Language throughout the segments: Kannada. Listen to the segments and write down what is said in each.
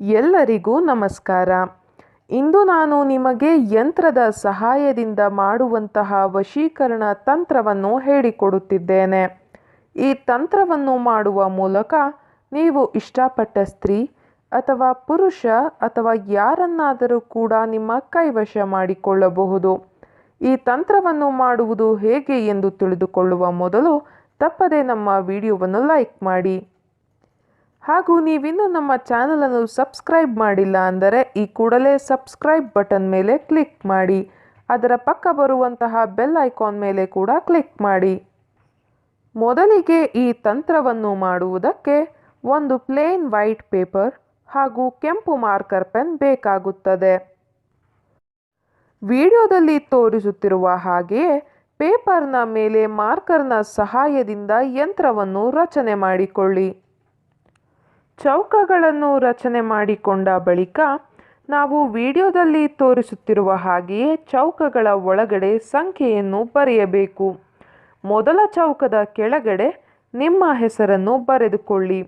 ಎಲ್ಲರಿಗೂ ನಮಸ್ಕಾರ. ಇಂದು ನಾನು ನಿಮಗೆ ಯಂತ್ರದ ಸಹಾಯದಿಂದ ಮಾಡುವಂತಹ ವಶೀಕರಣ ತಂತ್ರವನ್ನು ಹೇಳಿಕೊಡುತ್ತಿದ್ದೇನೆ. ಈ ತಂತ್ರವನ್ನು ಮಾಡುವ ಮೂಲಕ ನೀವು ಇಷ್ಟಪಟ್ಟ ಸ್ತ್ರೀ ಅಥವಾ ಪುರುಷ ಅಥವಾ ಯಾರನ್ನಾದರೂ ಕೂಡ ನಿಮ್ಮ ಕೈವಶ ಮಾಡಿಕೊಳ್ಳಬಹುದು. ಈ ತಂತ್ರವನ್ನು ಮಾಡುವುದು ಹೇಗೆ ಎಂದು ತಿಳಿದುಕೊಳ್ಳುವ ಮೊದಲು ತಪ್ಪದೆ ನಮ್ಮ ವಿಡಿಯೋವನ್ನು ಲೈಕ್ ಮಾಡಿ. ಹಾಗೂ ನೀವಿನ್ನೂ ನಮ್ಮ ಚಾನಲನ್ನು ಸಬ್ಸ್ಕ್ರೈಬ್ ಮಾಡಿಲ್ಲ ಅಂದರೆ ಈ ಕೂಡಲೇ ಸಬ್ಸ್ಕ್ರೈಬ್ ಬಟನ್ ಮೇಲೆ ಕ್ಲಿಕ್ ಮಾಡಿ, ಅದರ ಪಕ್ಕ ಬರುವಂತಹ ಬೆಲ್ ಐಕಾನ್ ಮೇಲೆ ಕೂಡ ಕ್ಲಿಕ್ ಮಾಡಿ. ಮೊದಲಿಗೆ ಈ ತಂತ್ರವನ್ನು ಮಾಡುವುದಕ್ಕೆ ಒಂದು ಪ್ಲೇನ್ ವೈಟ್ ಪೇಪರ್ ಹಾಗೂ ಕೆಂಪು ಮಾರ್ಕರ್ ಪೆನ್ ಬೇಕಾಗುತ್ತದೆ. ವಿಡಿಯೋದಲ್ಲಿ ತೋರಿಸುತ್ತಿರುವ ಹಾಗೆಯೇ ಪೇಪರ್ನ ಮೇಲೆ ಮಾರ್ಕರ್ನ ಸಹಾಯದಿಂದ ಯಂತ್ರವನ್ನು ರಚನೆ ಮಾಡಿಕೊಳ್ಳಿ. ಚೌಕಗಳನ್ನು ರಚನೆ ಮಾಡಿಕೊಂಡ ಬಳಿಕ ನಾವು ವಿಡಿಯೋದಲ್ಲಿ ತೋರಿಸುತ್ತಿರುವ ಹಾಗೆಯೇ ಚೌಕಗಳ ಒಳಗಡೆ ಸಂಖ್ಯೆಯನ್ನು ಬರೆಯಬೇಕು. ಮೊದಲ ಚೌಕದ ಕೆಳಗಡೆ ನಿಮ್ಮ ಹೆಸರನ್ನು ಬರೆದುಕೊಳ್ಳಿ.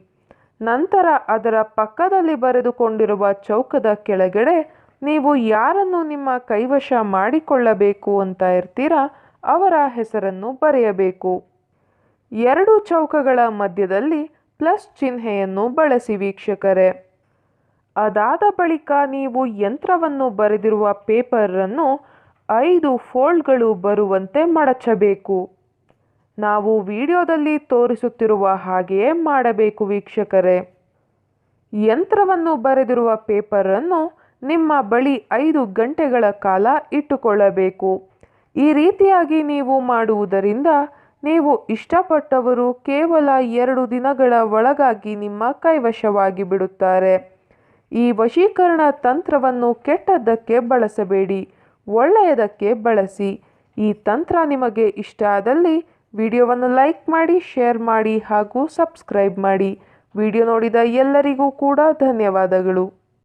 ನಂತರ ಅದರ ಪಕ್ಕದಲ್ಲಿ ಬರೆದುಕೊಂಡಿರುವ ಚೌಕದ ಕೆಳಗಡೆ ನೀವು ಯಾರನ್ನು ನಿಮ್ಮ ಕೈವಶ ಮಾಡಿಕೊಳ್ಳಬೇಕು ಅಂತ ಇರ್ತೀರಾ, ಅವರ ಹೆಸರನ್ನು ಬರೆಯಬೇಕು. ಎರಡು ಚೌಕಗಳ ಮಧ್ಯದಲ್ಲಿ ಪ್ಲಸ್ ಚಿಹ್ನೆಯನ್ನು ಬಳಸಿ ವೀಕ್ಷಕರೇ. ಅದಾದ ಬಳಿಕ ನೀವು ಯಂತ್ರವನ್ನು ಬರೆದಿರುವ ಪೇಪರನ್ನು ಐದು ಫೋಲ್ಡ್ಗಳು ಬರುವಂತೆ ಮಡಚಬೇಕು. ನಾವು ವಿಡಿಯೋದಲ್ಲಿ ತೋರಿಸುತ್ತಿರುವ ಹಾಗೆಯೇ ಮಾಡಬೇಕು ವೀಕ್ಷಕರೇ. ಯಂತ್ರವನ್ನು ಬರೆದಿರುವ ಪೇಪರನ್ನು ನಿಮ್ಮ ಬಳಿ ಐದು ಗಂಟೆಗಳ ಕಾಲ ಇಟ್ಟುಕೊಳ್ಳಬೇಕು. ಈ ರೀತಿಯಾಗಿ ನೀವು ಮಾಡುವುದರಿಂದ ನೀವು ಇಷ್ಟಪಟ್ಟವರು ಕೇವಲ ಎರಡು ದಿನಗಳ ಒಳಗಾಗಿ ನಿಮ್ಮ ಕೈವಶವಾಗಿ ಬಿಡುತ್ತಾರೆ. ಈ ವಶೀಕರಣ ತಂತ್ರವನ್ನು ಕೆಟ್ಟದ್ದಕ್ಕೆ ಬಳಸಬೇಡಿ, ಒಳ್ಳೆಯದಕ್ಕೆ ಬಳಸಿ. ಈ ತಂತ್ರ ನಿಮಗೆ ಇಷ್ಟ ಆದಲ್ಲಿ ವಿಡಿಯೋವನ್ನು ಲೈಕ್ ಮಾಡಿ, ಶೇರ್ ಮಾಡಿ ಹಾಗೂ ಸಬ್ಸ್ಕ್ರೈಬ್ ಮಾಡಿ. ವಿಡಿಯೋ ನೋಡಿದ ಎಲ್ಲರಿಗೂ ಕೂಡ ಧನ್ಯವಾದಗಳು.